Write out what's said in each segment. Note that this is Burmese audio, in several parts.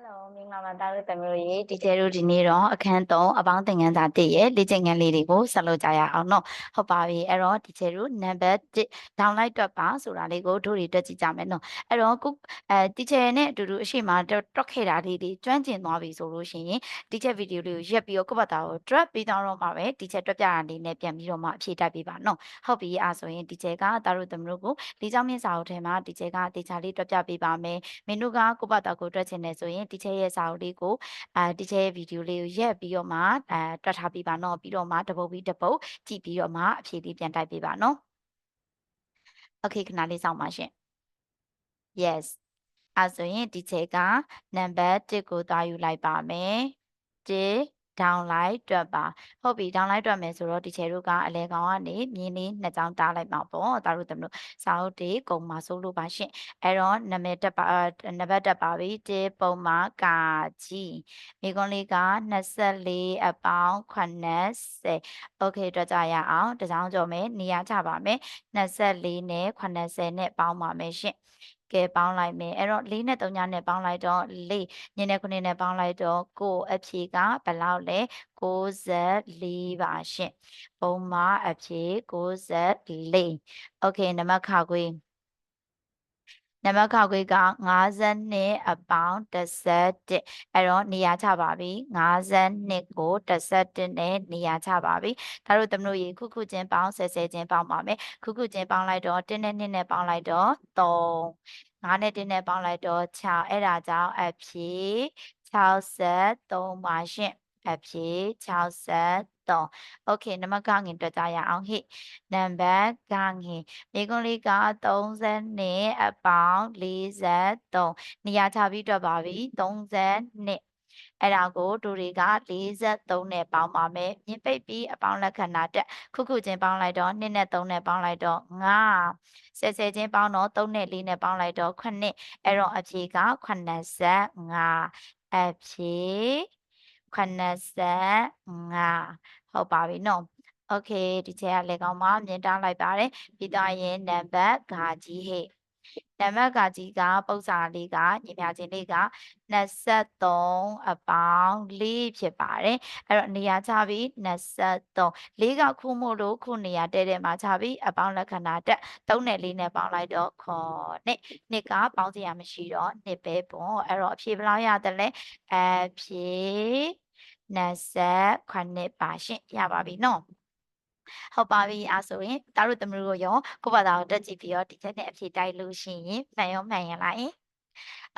Hello မင်္ဂလာပါတာတို့တမျိုးရေဒီကျဲတို့ဒီနေ့တော့အခန်း3အပေါင်းသင်ခန်းစာ1ရဲ့လေ့ကျင့်ခန်းလေးတွေကိုဆက်လုပ်ကြရအောင်เนาะဟုတ်ပါပြီအဲ့တော့ဒီကျဲတို့ number 1 download တွက်ပါဆိုတာလေးကိုတို့တွေတွက်ကြည့်ကြမယ်เนาะအဲ့တော့ခုအဲဒီကျဲနဲ့အတူတူအရှိမတွက်ခဲ့တာလေးတွေကျွမ်းကျင်သွားပြီဆိုလို့ရှိရင်ဒီကျဲဗီဒီယိုလေးကိုရက်ပြီးတော့ကိုယ့်ဘာသာကို drop ပြီးတော့မှပဲဒီကျဲတွက်ပြတာလေးနဲ့ပြန်ပြီးတော့မှအဖြေတိုက်ပေးပါเนาะဟုတ်ပြီအားဆိုရင်ဒီကျဲကတာတို့တမျိုးကိုလေးချောင်းမြင့်စာအုပ်ထဲမှာဒီကျဲကတေချာလေးတွက်ပြပေးပါမယ်မင်းတို့ကကိုယ့်ဘာသာကိုတွက်ချင်တယ်ဆိုရင် တီချဲရဲ့စာအုပ်လေးကိုအာတီချဲရဲ့ဗီဒီယိုလေးကိုရက်ပြီးတော့မှအဲတွက်ထားပြပါနော်ပြီးတော့မှတပုတ်ပြီးတပုတ်ကြည့်ပြီးတော့မှအဖြေလေးပြန်တိုက်ပေးပါနော် Okay ခဏလေးစောင့်ပါရှင် Yes အဲဆိုရင်ဒီချဲကနံပါတ်1ကိုတာယူလိုက်ပါမယ်1 downline တွက်ပါဟုတ်ပြီ downline တွက်မယ်ဆိုတော့ဒီချေတို့ကအလဲကောင်ကနေမြင်းလေးနှစ်ကြောင်းတားလိုက်မှာပေါ့ဒါတို့တမလို့စာအုပ်တွေကုံမှာစိုးလို့ပါရှင်အဲ့တော့နာမည်တက်ပါနံပါတ်တက်ပါပြီတေပုံမှာကာကြီးမိကွန်လေးက24အပေါင်း80 okay တွက်ကြရအောင်တကြောင်ကြော်မယ်နေရာချပါမယ်24နဲ့80နဲ့ပေါင်းပါမယ်ရှင် ကဲပေါင်းလိုက်မယ်အဲ့တော့၄နဲ့3ညနဲ့ပေါင်းလိုက်တော့၄ညနေ9နဲ့ပေါင်းလိုက်တော့ကိုအဖြေကဘယ်လောက်လဲ64ပါရှင်ပုံမှာအဖြေ64 okay နံပါတ်ခါခွေ နံပါတ်ခါခွေက52အပေါင်း11အဲ့တော့နေရာချပါပြီ52ကို11နဲ့နေရာချပါပြီဒါတို့သမတို့ရေခုခုချင်းပေါင်း10 10ချင်းပေါင်းပါမယ်ခုခုချင်းပေါင်းလိုက်တော့1နဲ့2နဲ့ပေါင်းလိုက်တော့3 9နဲ့1နဲ့ပေါင်းလိုက်တော့6အဲ့ဒါကြောင့်အဖြေ63ပါရှင်အဖြေ63 okay နံပါတ်ကငင်တွေ့ကြရအောင်ဟိနံပါတ်ကငင်မိကွန်းလေးက30နဲ့အပေါင်း43နေရာချပြီးတွေ့ပါပြီ32အဲ့ဒါကိုတို့တွေက43နဲ့ပေါင်းပါမယ်မြင်ပိတ်ပြီးအပေါင်းလက္ခဏာတက်ခုခုချင်းပေါင်းလိုက်တော့2နဲ့3နဲ့ပေါင်းလိုက်တော့9ဆယ်ဆယ်ချင်းပေါင်းတော့3နဲ့4နဲ့ပေါင်းလိုက်တော့9အဲ့တော့အဖြေက85အဖြေ 85ဟုတ်ပါပြီနော်โอเคဒီချက်ကလေကောင်မမြင်တောင်းလိုက်ပါတယ်ပြီးတော့ရင်နံပါတ်ဂါကြီးဟဲ့နံပါတ်ကကြီးကပု္ပ္ပာလေးကညီမချင်းလေးက23အပေါင်း4ဖြစ်ပါတယ်အဲ့တော့နေရာချပြီး23 4ကခုမို့လို့ခုနေရာတဲ့တဲ့မှာချပြီးအပေါင်းလက္ခဏာတက်3နဲ့4နဲ့ပေါင်းလိုက်တော့ခေါ်နဲ့နှစ်ကပေါင်းစရာမရှိတော့နှစ်ပဲပေါ့အဲ့တော့အဖြေဘယ်လောက်ရတယ်လဲအဖြေ 28ပါရှင်ရပါပြီနော်ဟုတ်ပါပြီအဲဆိုရင်တအားတို့သမီးတို့ရောကိုယ့်ဘာသာကိုတက်ကြည့်ပြီးတော့ဒီချက်နဲ့အဖြေတိုက်လို့ရှိရင်မှန်ရောမှန်ရလား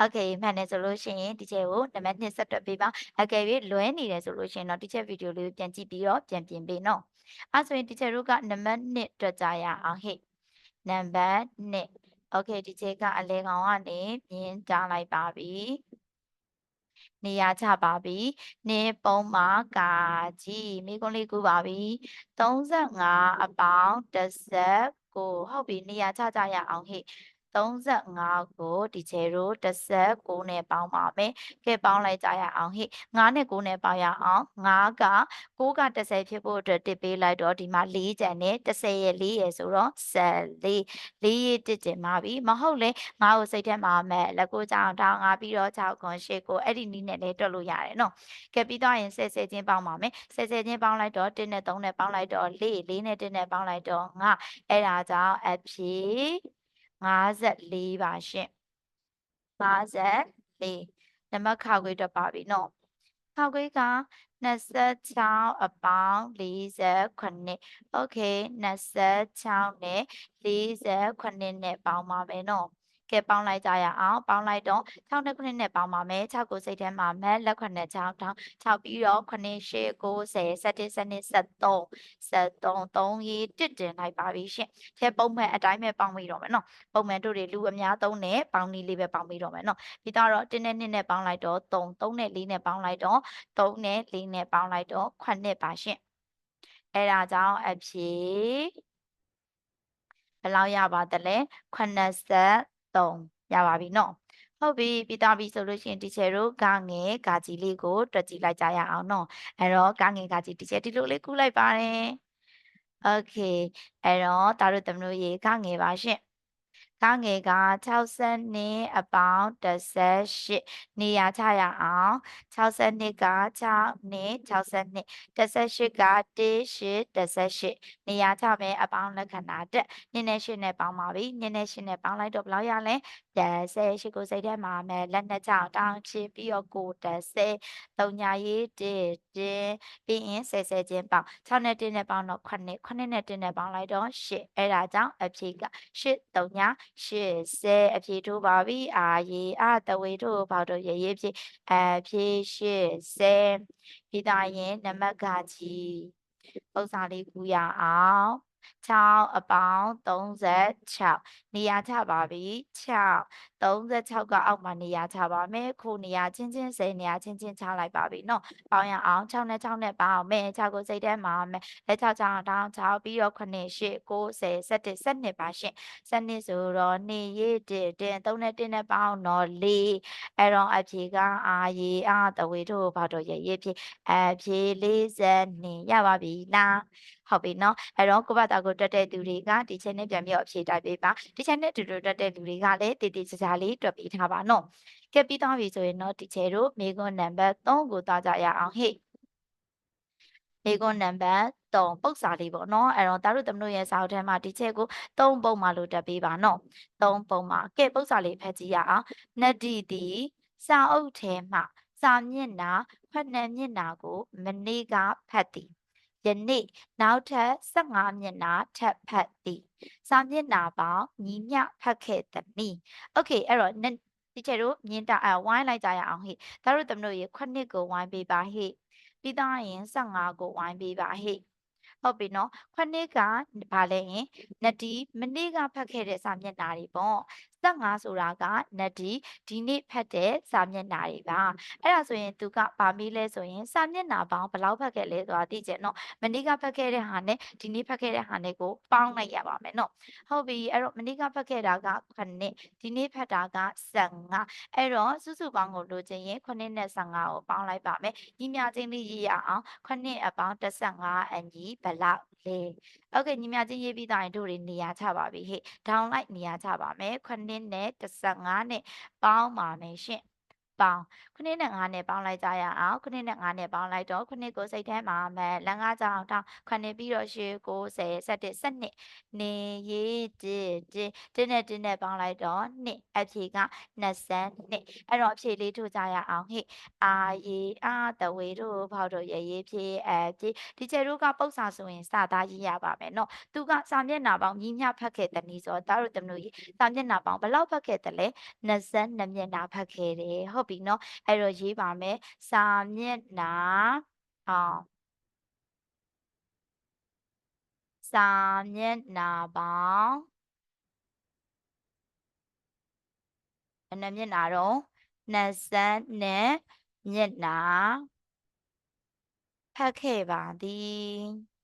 Okay မှန်တယ်ဆိုလို့ရှိရင်ဒီချက်ကိုနံပါတ်2ဆက်တွက်ပေးပါအကယ်၍လွဲနေတယ်ဆိုလို့ရှိရင်တော့ဒီချက်ဗီဒီယိုလေးကိုပြန်ကြည့်ပြီးတော့ပြန်ပြင်ပေးနော်အဲဆိုရင်ဒီချက်တို့ကနံပါတ်1တွက်ကြရအောင်ဟဲ့နံပါတ်1 Okay ဒီချက်ကအလဲကောင်ကနေမြင်ကြားလိုက်ပါပြီ နေရာချပါပြီနေပုံမှာကာကြီးမိကုန်းလေးကူပါပြီ35အပေါင်း10ကိုဟုတ်ပြီနေရာချကြရအောင်ဟဲ့ 35ကိုဒီချေတို့19နဲ့ပေါင်းပါမယ်။ကဲပေါင်းလိုက်ကြရအောင်ဟိ9နဲ့9နဲ့ပေါင်းရအောင်9က9က10ဖြစ်ဖို့အတွက်တစ်ပေးလိုက်တော့ဒီမှာ4ကျန်နဲ့10ရဲ့4ရဲ့ဆိုတော့14 4ရဲ့တစ်ကျင်ပါပြီမဟုတ်လေ9ကိုစိတ်ထဲမှာမဲ့လက်ကိုကြောင်ထောင်း9ပြီးတော့6ခွန်8ကိုအဲ့ဒီနည်းနဲ့လည်းတွက်လို့ရတယ်နော်။ကဲပြီးတော့ရင်10 10ချင်းပေါင်းပါမယ်10 10ချင်းပေါင်းလိုက်တော့1နဲ့3နဲ့ပေါင်းလိုက်တော့4 4နဲ့1နဲ့ပေါင်းလိုက်တော့9အဲ့ဒါကြောင့်အဖြေ 54ပါရှင်54နံပါတ်ခါခွေတော့ပါပြီနော်ခါခွေက26အပေါင်း48 okay 26နဲ့48နဲ့ပေါင်းပါမယ်နော် ကဲပေါင်းလိုက်ကြရအောင်ပေါင်းလိုက်တော့6နဲ့9နဲ့ပေါင်းပါမယ်6ကိုစိတ်ထဲမှာမက်လက်ခွနဲ့6တောင်း6ပြီးတော့9 8 90 17 13 73 3ရေးတစ်တင်လိုက်ပါပြီရှင်ခဲပုံမှန်အတိုင်းပဲပေါင်းပြီးတော့မယ်နော်ပုံမှန်တို့တွေလူအများသုံးနဲ့ပေါင်းနည်းလေးပဲပေါင်းပြီးတော့မယ်နော်ပြီးတော့1နဲ့2နဲ့ပေါင်းလိုက်တော့3 3နဲ့4နဲ့ပေါင်းလိုက်တော့3နဲ့4နဲ့ပေါင်းလိုက်တော့9ပါရှင်အဲ့ဒါကြောင့်အဖြေဘယ်လောက်ရပါသလဲ80 3ရပါပြီနော်ဟုတ်ပြီပြီးသားပြီဆိုလို့ရှိရင်တီချယ်တို့ကငယ်ဂါကြီးလေးကိုတွက်ကြည့်လိုက်ကြရအောင်နော်အဲ့တော့ကငယ်ဂါကြီးတီချယ်ဒီလိုလေးကူးလိုက်ပါတယ်โอเคအဲ့တော့ဒါတို့သမလို့ရေကငယ်ပါရှင် ကားငယ်က60နှစ်အပေါင်း18နေရာချရအောင်60နှစ်က6နှစ်60နှစ်18က1 18နေရာချမယ်အပေါင်းလက္ခဏာတက်နည်းနည်းရှင်းနဲ့ပေါင်းပါပြီနည်းနည်းရှင်းနဲ့ပေါင်းလိုက်တော့ဘယ်လောက်ရလဲ18ကိုစိတ်ထဲမှာမယ်လက်နှစ်ချောင်းတောင်းချပြီးတော့ကို30သုံးညာရေး1တင်းပြီးရင်ဆယ်ဆယ်ချင်းပေါင်း6နဲ့1နဲ့ပေါင်းတော့9 9နဲ့1နဲ့ပေါင်းလိုက်တော့10အဲ့ဒါကြောင့်အဖြေက10သုံးညာ80အဖြေထိုးပါပြီအာရေအတဝေထိုးပေါတော့ရေရေဖြေအဖြေ80ပြီးသားရင်နံပါတ်ကကြီးဥစ္စာလေးကူရအောင် 6အပေါင်း36နေရာချပါပြီ6 36ကအောက်မှာနေရာချပါမယ်ခုနေရာချင်းချင်း10နေရာချင်းချင်းချလိုက်ပါပြီเนาะပေါင်းရအောင်6နဲ့6နဲ့ပေါင်းမယ်6ကိုစိတ်ထဲမှာမယ်လက်6ချောင်းတောင်း6ပြီးတော့9 8 9 10 17 12ပါရှင်12ဆိုတော့နေရေးတင်တင်3နဲ့1နဲ့ပေါင်းတော့4အဲ့တော့အဖြေကအာရေအာတဝေတို့ဘာတော့ရေရေဖြစ်အဖြေ40နေရပါပြီလား ဟုတ်ပြီနော်အဲ့တော့ကိုယ့်ဘာသာကိုတက်တဲ့သူတွေကဒီချက်နဲ့ပြန်ပြီးအဖြေတိုက်ပေးပါဒီချက်နဲ့တူတူတက်တဲ့လူတွေကလည်းတည်တည်ကြာကြာလေးတွက်ပေးထားပါနော်ကက်ပြီးသွားပြီဆိုရင်တော့ဒီချက်တို့မိကွန်းနံပါတ်3ကိုသွားကြရအောင်ဟေ့မိကွန်းနံပါတ်3ပုတ်စာလေးပေါ့နော်အဲ့တော့တတို့သမတို့ရဲ့စာအုပ်ထဲမှာဒီချက်ကို3ပုံမှလို့တက်ပေးပါနော်3ပုံမှကဲပုတ်စာလေးဖတ်ကြည့်ရအောင်နတ္တိတိစာအုပ်ထဲမှာစာမျက်နှာဖတ်နှံမျက်နှာကို မနေ့ကဖတ်သည် ယနေ့နောက်ထပ်15မျက်နှာထပ်ဖတ်သည်စာမျက်နှာပေါင်းညီမျှဖတ်ခဲ့သည်။ Okay အဲ့တော့ဒီချက်တို့မြင်တာအဝိုင်းလိုက်ကြရအောင်ဟိ။ဒါတို့သမတို့ရေ9ကိုဝိုင်းပေးပါဟိ။ပြီးသားရင်15ကိုဝိုင်းပေးပါဟိ။ဟုတ်ပြီနော်။9ကဘာလဲရင်နတီမနေ့ကဖတ်ခဲ့တဲ့စာမျက်နှာတွေပေါ့ 15ဆိုတာကနဒီဒီနေ့ဖတ်တဲ့စာမျက်နှာတွေပါအဲ့ဒါဆိုရင်သူကပါမေးလဲဆိုရင်စာမျက်နှာပေါင်းဘယ်လောက်ဖတ်ခဲ့လဲဆိုတာသိကြနော်မနေ့ကဖတ်ခဲ့တဲ့ဟာနဲ့ဒီနေ့ဖတ်ခဲ့တဲ့ဟာနဲ့ကိုပေါင်းလိုက်ရပါမယ်နော်ဟုတ်ပြီအဲ့တော့မနေ့ကဖတ်ခဲ့တာက9ဒီနေ့ဖတ်တာက15အဲ့တော့စုစုပေါင်းကိုလိုချင်ရင်9နဲ့15ကိုပေါင်းလိုက်ပါမယ်ညီမြချင်းလေးရေးရအောင်9အပေါင်း15အညီဘယ်လောက်လဲ โอเคညီမချင်းရေးပြီးသားရင်တို့တွေနေရာချပါပြီဟေ့ downlight နေရာချပါမယ်9နဲ့15နဲ့ပေါင်းပါမယ်ရှင် ပေါင်းခုနှစ်နဲ့9နဲ့ပေါင်းလိုက်ကြရအောင်ခုနှစ်နဲ့9နဲ့ပေါင်းလိုက်တော့ခုနှစ်ကိုစိတ်ထဲမှာမယ်လမ်းကားကြောင်တောင်းခုနှစ်ပြီးတော့ရှေ့9 10 17 12နေရေးတည်တင်းတင်းနဲ့တင်းနဲ့ပေါင်းလိုက်တော့နှစ်အဖြေက20နှစ်အဲ့တော့အဖြေလေးထုတ်ကြရအောင်ဟိအာရေအာတဝေတို့ဖောက်တို့ရရေးဖြေအဖြေဒီကျဲတို့ကပု္ပ္ပာဆိုရင်စာသားရေးရပါမယ်နော်သူကစာမျက်နှာပေါင်းညီမျှဖတ်ခဲ့တဲ့နည်းဆိုတော့တားတို့တမလို့စာမျက်နှာပေါင်းဘယ်လောက်ဖတ်ခဲ့တယ်လဲ22မျက်နှာဖတ်ခဲ့တယ်ဟုတ်ပြီနော်အဲ့တော့ရေးပါမယ်စာမျက်နှာအောင်စာမျက်နှာပေါင်းဘယ်နှမျက်နှာတော့20နဲ့မျက်နှာဖတ်ခဲ့ပါသည်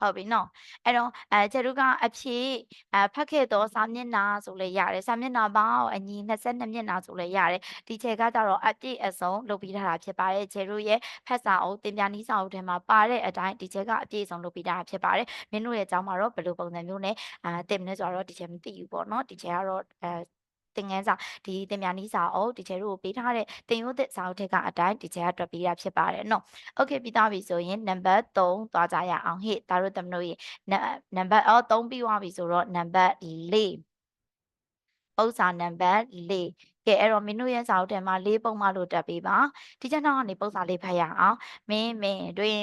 ဟုတ်ပြီနော်အဲ့တော့အဲကျတို့ကအဖြစ်အဖတ်ခဲ့တော့စာမျက်နှာဆိုလဲရတယ်စာမျက်နှာပေါင်းအညီ22မျက်နှာဆိုလဲရတယ်ဒီချက်ကကြတော့အပြည့်အစုံလုပ်ပြီးထားတာဖြစ်ပါတယ်ကျတို့ရဲ့ဖတ်စာအုပ်တင်ပြနည်းစာအုပ်ထဲမှာပါတဲ့အတိုင်းဒီချက်ကအပြည့်အစုံလုပ်ပြီးထားတာဖြစ်ပါတယ်မင်းတို့ရဲ့အကြောင်းမှာတော့ဘယ်လိုပုံစံမျိုးနဲ့အာတင်မလဲဆိုတော့ဒီချက်မသိဘူးပေါ့နော်ဒီချက်ကတော့အဲ သင်ခန်းစာဒီသင်ပြနည်းစာအုပ်ဒီချေတို့ကိုပေးထားတဲ့သင်ရိုးသစ်စာအုပ်ထက်ကအတိုင်းဒီချေကတွက်ပေးတာဖြစ်ပါတယ်နော်။ Okay ပြီးသားပြီဆိုရင်နံပါတ်3သွားကြရအောင်ဟေ့ဒါတို့သမတို့ရေနံပါတ်အော်3ပြီးသွားပြီဆိုတော့နံပါတ်4ဥစ္စာနံပါတ်4ကဲအဲ့တော့မင်းတို့ရဲ့စာအုပ်ထဲမှာ၄ပုံမှလို့တက်ပေးပါဒီချက်နောက်ကနေပုံစာလေးဖတ်ရအောင်မင်းမင်းတွင်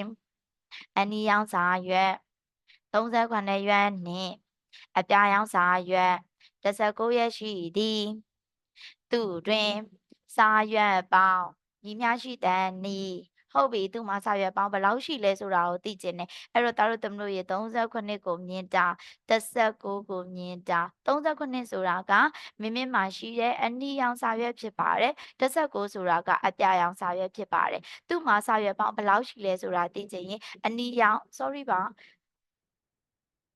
အနီရောင်စာရွက်39ရွက်နှင့်အပြာရောင်စာရွက် 19ရက်ရှိသည်သူတွင် စာရွက်ပေါင်းညီမျှရှိတဲ့နီးဟုတ်ပြီသူမှာစာရွက်ပေါင်းဘယ်လောက်ရှိလဲဆိုတာကိုသိချင်တယ်အဲ့တော့တာတို့သမတို့ရေ38ကိုမြင်တာ19ကိုမြင်တာ38ဆိုတာကမင်းမင်းမှာရှိတဲ့အနီရောင်စာရွက်ဖြစ်ပါတယ်19ဆိုတာကအပြာရောင်စာရွက်ဖြစ်ပါတယ်သူမှာစာရွက်ပေါင်းဘယ်လောက်ရှိလဲဆိုတာသိချင်ရင်အနီရောင် sorry ပါ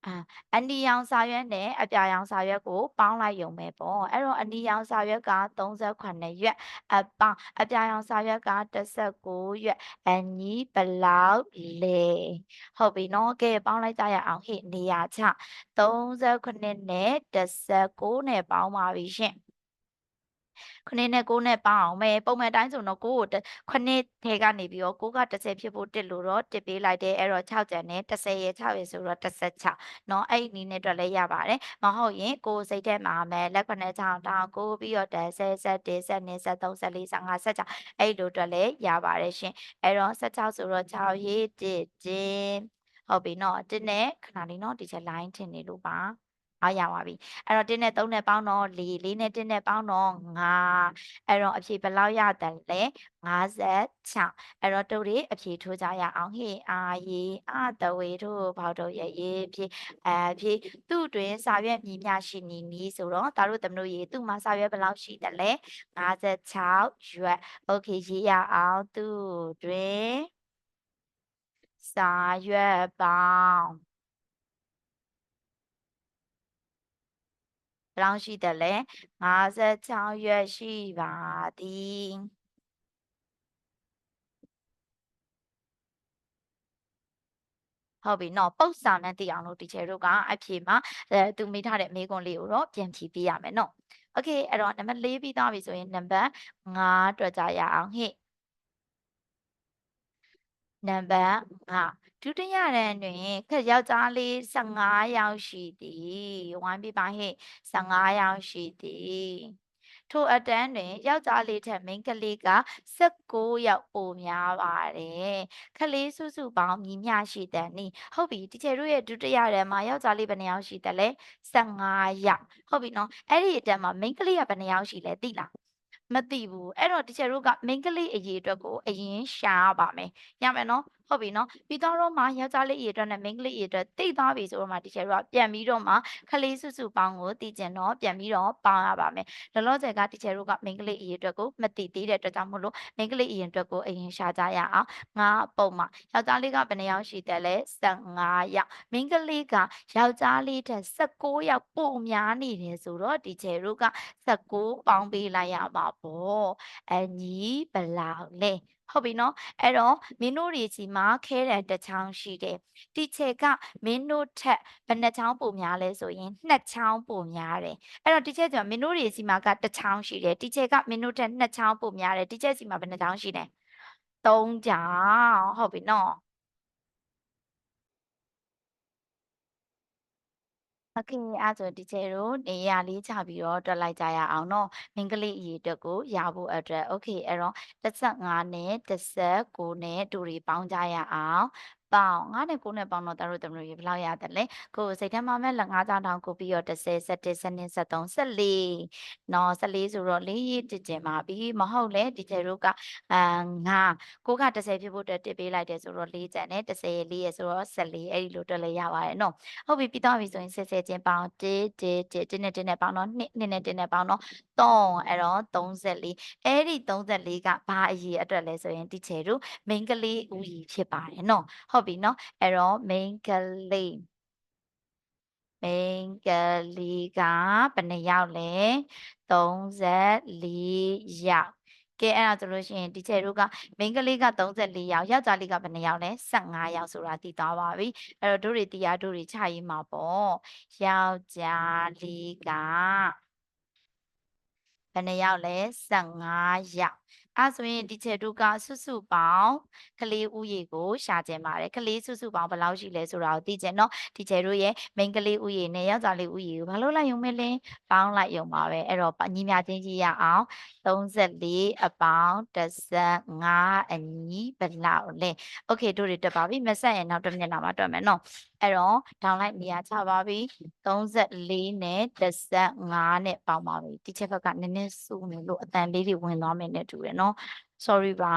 အာအနီရောင်စာရွက်နဲ့အပြာရောင်စာရွက်ကိုပေါင်းလိုက်ရုံပဲပေါ့အဲ့တော့အနီရောင်စာရွက်က38ရွက်အပေါင်းအပြာရောင်စာရွက်က19ရွက်အညီဘလောက်လဲဟုတ်ပြီနော်ကဲပေါင်းလိုက်ကြရအောင်ဟေ့နေရာချ38နဲ့19နဲ့ပေါင်းပါပြီရှင် ခုနှစ်နဲ့9နဲ့ပေါင်းအောင်မယ်ပုံမှန်တိုင်းဆိုတော့9ကိုခုနှစ်ထဲကနေပြီးတော့9က30ဖြစ်ဖို့တစ်လို့တော့တစ်ပေးလိုက်တယ်အဲ့တော့6ကျန်နဲ့30ရဲ့6ရဲ့ဆိုတော့16เนาะအဲ့ဒီနည်းနဲ့အတွက်လည်းရပါတယ်မဟုတ်ရင်ကိုစိတ်ထဲမှာမယ်လက်ခွနဲ့ချောင်းတောင်း9ပြီးတော့30 71 72 73 74 55 76အဲ့လိုအတွက်လည်းရပါတယ်ရှင်အဲ့တော့16ဆိုတော့6ရေး1တင်းဟုတ်ပြီเนาะ1နဲ့ခဏလေးเนาะဒီချက် line ထင်နေလို့ပါ အားရပါပြီအဲ့တော့1နဲ့3နဲ့ပေါင်းတော့4 4နဲ့1နဲ့ပေါင်းတော့5အဲ့တော့အဖြေဘယ်လောက်ရတယ်လဲ56အဲ့တော့တို့တွေအဖြေထိုးကြရအောင်ဟေအာရီအတဝေတို့ဘောက်တို့ရဲ့ရေးဖြေအဖြေသူ့တွင်စာရွက်မြည်မြရှိနေနီးဆိုတော့ဒါတို့သမတို့ရေးသူ့မှာစာရွက်ဘယ်လောက်ရှိတယ်လဲ56ရွက်โอเคရေးရအောင်သူ့တွင်စာရွက်ပေါင်း ဘယ်လောက်ရှိတယ်လဲ56ရွက်ရှိပါသည်ဟုတ်ပြီနော်ပုတ်စာနဲ့တည်အောင်လို့တီချယ်တို့ကအဖြေမှာအဲသူမိထားတဲ့မေးခွန်းလေးကိုတော့ပြန်ဖြေပေးရမယ်နော်โอเคအဲ့တော့နံပါတ်၄ပြီးသွားပြီဆိုရင်နံပါတ်5တွေ့ကြရအောင်ဟိ နံပါတ်5ဒုတိယတန်းတွင်ခက်ယောက်ျားလေး15ယောက်ရှိသည်ဝိုင်းပြပါဟဲ့15ယောက်ရှိသည်ထိုအတန်းတွင်ယောက်ျားလေးထက်မိန်းကလေးက16ယောက်ပိုများပါတယ်ခလေးစုစုပေါင်းညီမျှရှိတဲ့နီဟုတ်ပြီတီချယ်တို့ရဲ့ဒုတိယတန်းမှာယောက်ျားလေးဘယ်နှယောက်ရှိတယ်လဲ15ယောက်ဟုတ်ပြီနော်အဲ့ဒီအတန်းမှာမိန်းကလေးကဘယ်နှယောက်ရှိလဲသိလား မသိဘူးအဲ့တော့တီချယ်တို့ကမိန်းကလေးအရေးအတွက်ကိုအရင်ရှာရပါမယ်ရမယ်နော် ဟုတ်ပြီနော်ပြီးတော့တော့မှယောက်ျားလေးအရေးအတွက်နဲ့မိန်းကလေးအရေးအတွက်တိတ်သွားပြီဆိုတော့မှတီချယ်တို့ကပြန်ပြီးတော့မှခလေးစုစုပေါင်းကိုတည်ကျင်တော့ပြန်ပြီးတော့ပေါင်းရပါမယ်လောလောဆယ်ကတီချယ်တို့ကမိန်းကလေးအရေးအတွက်ကိုမတည်သေးတဲ့အတွက်ကြောင့်မို့လို့မိန်းကလေးအရေးအတွက်ကိုအရင်ရှာကြရအောင်ငါပုံမှာယောက်ျားလေးကဘယ်နှယောက်ရှိတယ်လဲ15ယောက်မိန်းကလေးကယောက်ျားလေးထက်16ယောက်ပိုများနေတယ်ဆိုတော့တီချယ်တို့က16ပေါင်းပေးလိုက်ရပါပေါ့အညီဘလောက်လဲ ဟုတ်ပြီနော်အဲ့တော့မင်းတို့တွေစီမှာခဲတဲ့တစ်ချောင်းရှိတယ်တီချေကမင်းတို့ထက်ဘယ်နှချောင်းပိုများလဲဆိုရင်နှစ်ချောင်းပိုများတယ်အဲ့တော့တီချေကမင်းတို့တွေစီမှာကတစ်ချောင်းရှိတယ်တီချေကမင်းတို့ထက်နှစ်ချောင်းပိုများတယ်တီချေစီမှာဘယ်နှချောင်းရှိလဲသုံးချောင်းဟုတ်ပြီနော် โอเคအဲ့ဆိုဒီချေတို့နေရာလေးချပြီးတော့တွက်လိုက်ကြရအောင်เนาะမင်္ဂလိအရေးအတွက်ကိုရဖို့အတွက်โอเคအဲ့တော့15နဲ့19နဲ့တူတွေပေါင်းကြရအောင် ပေါင်း9နဲ့9နဲ့ပေါင်းတော့တို့တို့ရေဘယ်လောက်ရတယ်လဲကိုစိတ်ထဲမှာမဲ့လက်9ချောင်းတောင်ကိုပြီးတော့30 17 12 13 14နော်14ဆိုတော့လေးရတစ်ကျင်ပါပြီမဟုတ်လဲဒီကျတို့ကအာ9ကိုက30ဖြစ်ဖို့တက်တစ်ပေးလိုက်တယ်ဆိုတော့4ကျန်နဲ့30ရဲ့4ရဲ့ဆိုတော့14အဲ့ဒီလိုတွက်လဲရပါတယ်နော်ဟုတ်ပြီပြီးတော့ပြီဆိုရင်10 10ချင်းပေါင်း1 1 1 1နဲ့1နဲ့ပေါင်းတော့2 2နဲ့1နဲ့ပေါင်းတော့3အဲ့တော့34အဲ့ဒီ34ကဘာအရေးအတွက်လဲဆိုရင်ဒီချေတို့ main ကလေးဦးကြီးဖြစ်ပါတယ်နော်ဟုတ်ပြီနော်အဲ့တော့ main ကလေး main ကလေးကဘယ်နှယောက်လဲ34ယောက်ကဲအဲ့ဒါဆိုလို့ရှိရင်ဒီချေတို့က main ကလေးက34ယောက်ယောက်ျားလေးကဘယ်နှယောက်လဲ15ယောက်ဆိုတာသိသွားပါပြီအဲ့တော့တို့တွေတရားတို့တွေခြာရေးမှာပေါ့ယောက်ျားလေးကဘယ်နှယောက်လဲ15ယောက်အဲဆိုရင်ဒီချက်တို့ကစုစုပေါင်းကလေးဥယေကိုရှာကျင်ပါတယ်ကလေးစုစုပေါင်းဘယ်လောက်ရှိလဲဆိုတာကိုသိကျင်တော့ဒီချက်တို့ရဲ့ main ကလေးဥယေနဲ့ယောက်ျားလေးဥယေကိုဘာလို့လိုက်ရုံမဲလဲပေါင်းလိုက်ရုံပါပဲအဲ့တော့ညီမြချင်းကြီးရအောင်34အပေါင်း15အညီဘယ်လောက်လဲโอเคတို့တွေတက်ပါပြီမဆက်ရင်နောက်တစ်မျက်နှာမှာတွေ့မယ်နော်အဲ့တော့ downline နေရာချပါပြီ34နဲ့15နဲ့ပေါင်းပါပြီဒီချက်ဘက်ကနည်းနည်းစုနေလို့အတန်လေးတွေဝင်သွားမယ်နဲ့တူတယ် นาะနော် sorry ပါ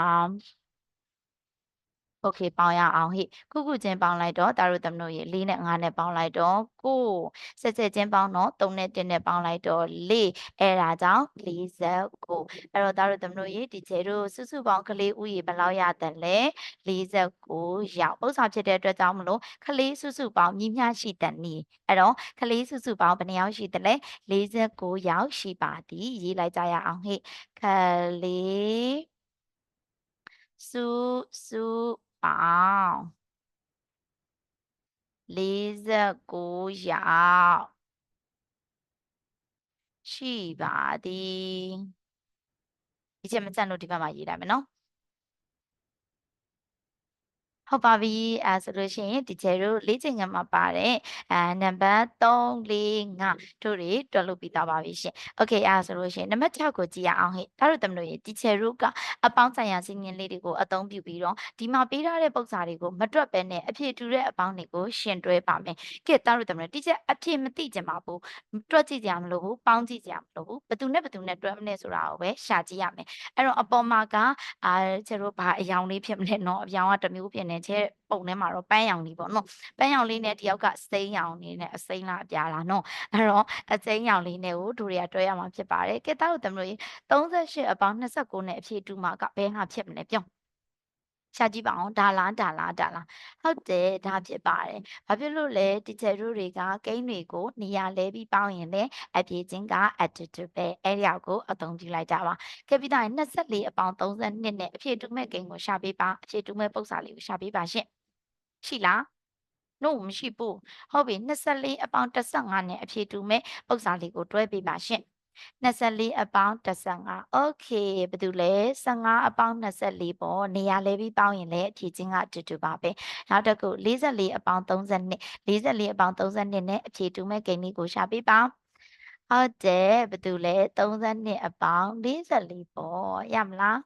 โอเคပေါင်းရအောင်ဟိခုခုချင်းပေါင်းလိုက်တော့တာတို့သမတို့ရေ၄နဲ့၅နဲ့ပေါင်းလိုက်တော့ကိုဆက်ဆက်ချင်းပေါင်းတော့၃နဲ့၁နဲ့ပေါင်းလိုက်တော့၄အဲဒါကြောင့်49အဲ့တော့တာတို့သမတို့ရေဒီကျဲတို့စုစုပေါင်းကလေးဥယေဘယ်လောက်ရတယ်လဲ49ရောက်ဥစ္စာဖြစ်တဲ့အတွက်ကြောင့်မလို့ကလေးစုစုပေါင်းညီမျှရှိတဲ့နည်းအဲ့တော့ကလေးစုစုပေါင်းဘယ်နှယောက်ရှိတယ်လဲ49ယောက်ရှိပါသည်ရေးလိုက်ကြရအောင်ဟိကလေးစုစု ပေါင်း49ယောက်ရှိပါသည်ဒီချက်မစံလို့ဒီဘက်မှာရေးလိုက်မယ်နော် ဟုတ်ပါပြီအဲဆိုလို့ရှိရင်ဒီကျဲတို့လေးချိန်ကမှာပါတယ်အဲနံပါတ်3 4 5တို့တွေတွက်လို့ပြီးသားပါပြီရှင်โอเคအဲဆိုလို့ရှိရင်နံပါတ်6ကိုကြည့်ရအောင်ဟဲ့ဒါတို့တမလို့ရေဒီကျဲတို့ကအပေါင်းဆိုင်ရာစီမင်းလေးတွေကိုအသုံးပြုပြီးတော့ဒီမှာပေးထားတဲ့ပုံစံတွေကိုမတွက်ပဲနဲ့အဖြစ်တူတဲ့အပေါင်းတွေကိုရှင်တွဲပါမယ်ကဲဒါတို့တမလို့ဒီကျဲအဖြစ်မသိကြမှာဘူးတွက်ကြည့်ကြမလို့ဘူးပေါင်းကြည့်ကြမလို့ဘူးဘသူနဲ့ဘသူနဲ့တွက်မလဲဆိုတာကိုပဲရှာကြည့်ရမယ်အဲ့တော့အပေါ်မှာကအာကျဲတို့ဘာအယောင်လေးဖြစ်မလဲနော်အယောင်ကတစ်မျိုးဖြစ်နေ ကျဲပုံထဲမှာတော့ပန်းရောင်လေးပေါ့နော်ပန်းရောင်လေးနဲ့တယောက်ကစိမ်းရောင်လေးနဲ့အစိမ်းလားအပြာလားနော်အဲ့တော့အစိမ်းရောင်လေးနဲ့ကိုတို့တွေကတွဲရမှာဖြစ်ပါတယ်ကဲတောက်တမလို့38အပေါင်း29နဲ့အဖြည့်တူမှာကဘယ်ဟာဖြစ်မလဲပြော ရှာကြည့်ပါအောင်ဒါလားဒါလားဒါလားဟုတ်တယ်ဒါဖြစ်ပါတယ်ဘာဖြစ်လို့လဲတီချာတို့တွေကကိန်းတွေကိုနေရာလဲပြီးပေါင်းရင်လည်းအပြေချင်းက adjective ပဲအဲ့ဒီအောက်ကိုအသုံးပြုလိုက်ကြပါကဲပြီးတော့24အပေါင်း32နဲ့အဖြည့်တူမဲ့ကိန်းကိုရှာပေးပါအဖြည့်တူမဲ့ပု္ပ္ပစာလေးကိုရှာပေးပါရှင့်ရှိလား no မရှိဘူးဟုတ်ပြီ24အပေါင်း15နဲ့အဖြည့်တူမဲ့ပု္ပ္ပစာလေးကိုတွဲပေးပါရှင့် 24အပေါင်း15 okay ဘာတူလဲ15အပေါင်း24ပေါ့နေရာလဲပြီးပေါင်းရင်လည်းအဖြည့်ချင်းကအတူတူပါပဲနောက်တစ်ခု44အပေါင်း32 44အပေါင်း32နဲ့အဖြည့်တူမဲ့ဂိမ်းလေးကိုရှာပေးပါဟုတ်တယ်ဘာတူလဲ32အပေါင်း44ပေါ့ရမလား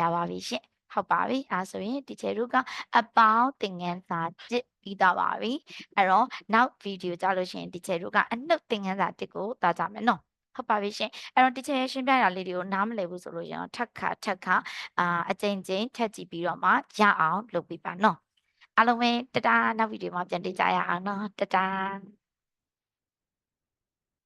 ရပါပြီရှင့်ဟုတ်ပါပြီအဲဆိုရင်ဒီချေတို့ကအပေါင်းသင်ငန်းစာတစ်ပြီးသားပါပြီအဲ့တော့နောက်ဗီဒီယိုကြလို့ရှိရင်ဒီချေတို့ကအနှုတ်သင်ငန်းစာတစ်ကိုသားကြမယ်နော် ဟုတ်ပါပြီရှင်အဲ့တော့ teacher ရဲ့ရှင်းပြတာလေးတွေကိုနားမလည်ဘူးဆိုလို့ရအောင်ထက်ခါထက်ခါအာအကြိမ်ကြိမ်ထက်ကြည့်ပြီးတော့မှရအောင်လုပ်ပြပါနော်အားလုံးပဲတတားနောက်ဗီဒီယိုမှာပြန်တွေ့ကြရအောင်နော်တတား